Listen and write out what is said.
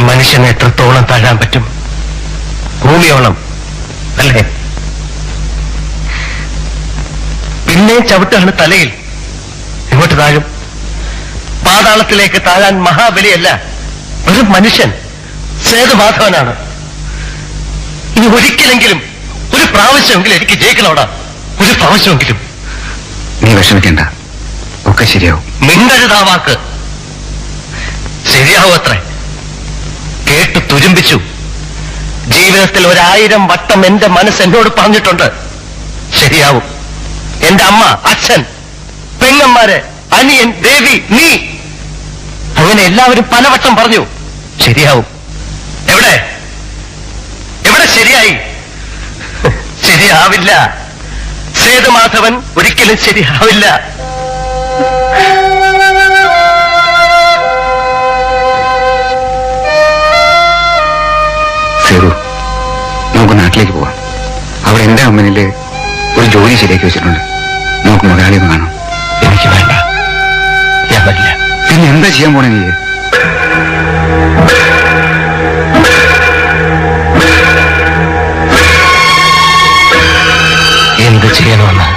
ഒരു മനുഷ്യനെ എത്രത്തോളം താഴാൻ പറ്റും? ഭൂമിയോളം അല്ലേ? പിന്നെ ചവിട്ടാണ് തലയിൽ. ഇങ്ങോട്ട് താഴും. പാതാളത്തിലേക്ക് താഴാൻ മഹാബലിയല്ല ഒരു മനുഷ്യൻ സേതുമാധവനാണ്. ഇനി ഒരിക്കലെങ്കിലും ഒരു പ്രാവശ്യമെങ്കിലും എനിക്ക് ജയിക്കണോടാ ഒരു പ്രാവശ്യമെങ്കിലും. നീ വിഷമിക്കണ്ട. ഒക്കെ ശരിയാവും. മിണ്ടരുതാ വാക്ക്. ശരിയാവും അത്രേ. ജീവിതത്തിൽ ഒരായിരം വട്ടം എന്റെ മനസ്സ് എന്നോട് പറഞ്ഞിട്ടുണ്ട്. ശരിയാവും. എന്റെ അമ്മ അച്ഛൻ പെങ്ങന്മാര് അനിയൻ ദേവി നീ. അങ്ങനെ എല്ലാവരും പലവട്ടം പറഞ്ഞു. ശരിയാവും. എവിടെ? എവിടെ ശരിയായി? ശരിയാവില്ല. സേതുമാധവൻ ഒരിക്കലും ശരിയാവില്ല. സേതു നാട്ടിലേക്ക് പോവാം. അവിടെ എന്റെ അമ്മനിൽ ഒരു ജോലി ശരിയാക്കി വെച്ചിട്ടുണ്ട്. നമുക്ക് മുതലാളി ഒന്ന് കാണാം. എനിക്ക് വേണ്ട. ഞാൻ പിന്നെ എന്താ ചെയ്യാൻ പോണേ നീ എന്ത് ചെയ്യണമെന്ന്